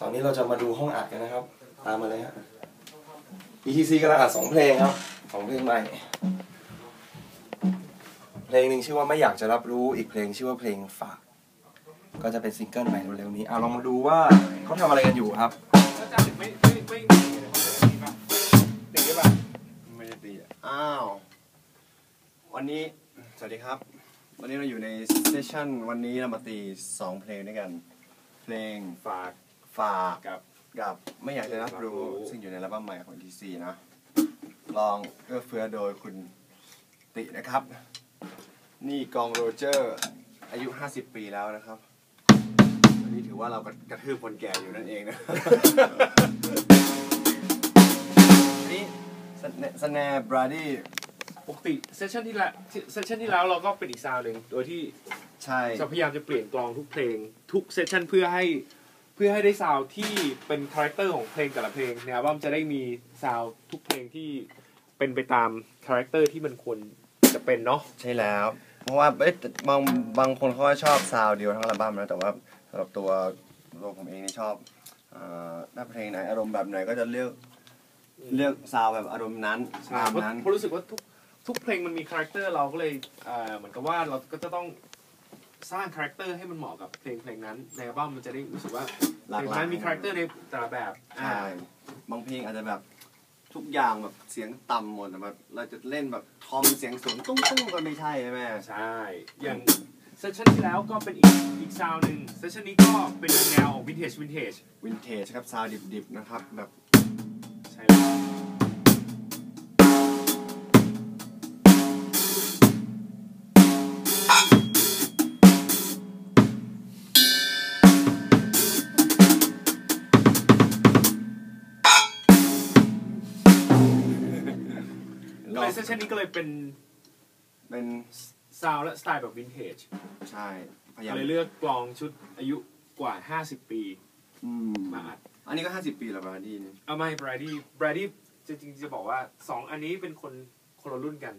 ตอนนี้เราจะมาดูห้องอัดกันนะครับ ตามมาเลยฮะ ETC กำลังอัดสองเพลงครับสองเพลงใหม่ เพลงหนึ่งชื่อว่าไม่อยากจะรับรู้อีกเพลงชื่อว่าเพลงฝาก ก็จะเป็นซิงเกิลใหม่เร็วๆนี้เอาลองมาดูว่าเขาทำอะไรกันอยู่ครับไม่ไม่ไม่ตีป่ะได้ปะไม่ได้ตีอ้าว วันนี้ สวัสดีครับ วันนี้เราอยู่ในเซสชั่นวันนี้เรามาตีสองเพลงด้วยกัน เพลงฝาก ฝากกับกับไม่อยากจะรับรู้รับรู้ซึ่งอยู่ในอัลบั้มใหม่ของ TC นะลองเอื้อเฟื้อโดยคุณตินะครับ นี่กองโรเจอร์อายุ 50 ปีแล้วนะครับอันนี้ถือว่าเรากระทืบคนแก่อยู่นั่นเองนะอันนี้สแนร์บราดี้ปกติเซสชันที่แล้วเซสชันที่แล้วเราก็เป็นอีกซาวด์หนึ่งโดยที่ใช่จะพยายามจะเปลี่ยนกลองทุกเพลง ทุกเซสชันเพื่อให้ เพื่อให้ได้ซาวด์ที่เป็นคาแรคเตอร์ของเพลงแต่ละเพลงในอัลบั้มจะได้มีซาวด์ทุกเพลงที่เป็นไปตามคาแรคเตอร์ที่มันควรจะเป็นเนาะใช่แล้ว เพราะว่าเอ๊ะบางบางคนเขาก็ชอบซาวด์เดียวทั้งอัลบั้มนะแต่ว่าสำหรับตัวตัวผมเองนี่ชอบเอ่อหน้าเพลงไหนอารมณ์แบบไหนก็จะเลือกเลือกซาวด์แบบอารมณ์นั้นใช่ตามเพราะนั้น เพราะรู้สึกว่าทุกทุกเพลงมันมีคาแรคเตอร์เราก็เลยเอ่อเหมือนกับว่าเราก็จะต้อง สร้างคาแรคเตอร์ให้มันเหมาะกับเพลงเพลงนั้นในอัลบั้มมันจะได้รู้สึกว่าหลากเพลงหลายนั้นมีคาแรคเตอร์ในแต่ละแบบอ่าใช่บางเพลงอาจจะแบบทุกอย่างแบบเสียงต่ำหมดแต่แบบเราจะเล่นแบบทอมเสียงสูงตุ้งตุ้งก็ไม่ใช่ใช่ไหมใช่อย่างเซสชันที่แล้วก็เป็นอีกอีกซาวด์หนึ่งเซสชันนี้ก็เป็นแนววินเทจวินเทจ วินเทจครับซาวด์ดิบๆนะครับแบบ ลในเซสชันนี้ก็เลยเป็นเป็นซาวด์และสไตล์แบบวินเทจใช่พยายามเลยเลือกกลองชุดอายุกว่า 50 ปีอืมมาอัดอันนี้ก็ห้าสิบปีแล้วบราดี้นี่เอาไม่บรดี้บรดี้จริงๆจะบอกว่าสองอันนี้เป็นคนคนละรุ่นกัน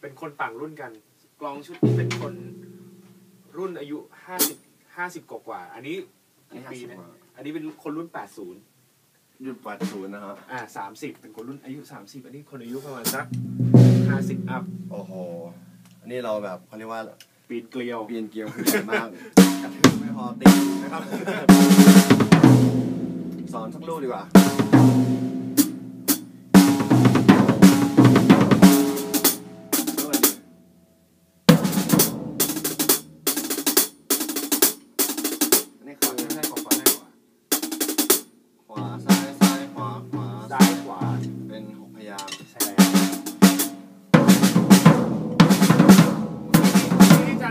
เป็นคนต่างรุ่นกัน กลองชุดนี้เป็นคนรุ่นอายุห้าสิบห้าสิบกว่าๆอันนี้อันนี้กี่ห้าปีสิบนะกว่าอันนี้เป็นคนรุ่นแปดศูน ย์ยุดปัดศูนย์นะฮะอ่าสามสิบเป็นคนรุ่นอายุสามสิบอันนี้คนอายุประมาณสักห้าสิบอัพโอ้โห อันนี้เราแบบเขาเรียกว่าปีนเกลียวเปลี่ยนเกียร์คือใหญ่มากกระทืบไม่พอตีนะครับ สอนสักลูกดีกว่า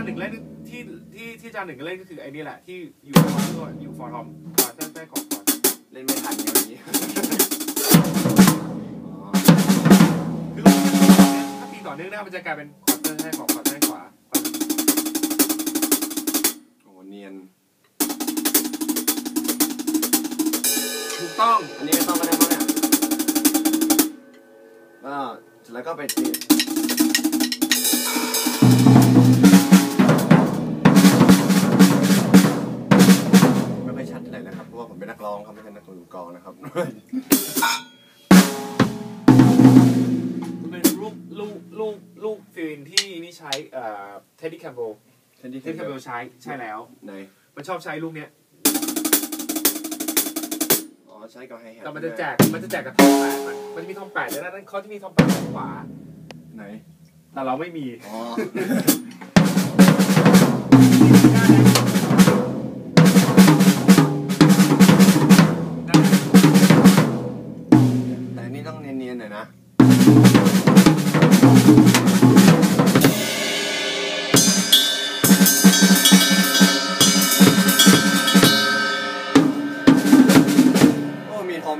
หนึ่งเล่นที่ที่ที่จานหนึ่งเล่นก็คือไอ้นี่แหละที่อยู่ฟอร์ทอยู่ฟอร์ทอมขวาใต้ใต้ขวาขวาเล่นไม่ทันอย่างนี้คือถ้าตีต่อเนื่องได้มันจะกลายเป็นควอเตอร์ให้ขวาควอเตอร์ให้ขวาโอ้โหเนียนถูกต้องอันนี้ไม่ต้องก็ได้มั้งเนี่ยก็เสร็จแล้วก็ไปตี ดดี้แคมเบลเช่นที่เท็ดดี้แคมเบลใช้ใช่แล้ว ไหนมันชอบใช้ลูกเนี้ยอ๋อใช้กับไฮแฮทแต่มันจะแจกมันจะแจกกับทอมแปดมันมันจะมีทอมแปดด้วยนะนั่นเขาที่มีทอมแปดด้านขวา ไหนแต่เราไม่มี อ๋อ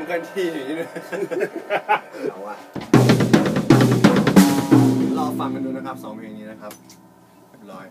มีทอมกันที่อย่างนี้ด้วยเอาวะรอฟังกันดูนะครับสองเพลงนี้นะครับเรียบร้อย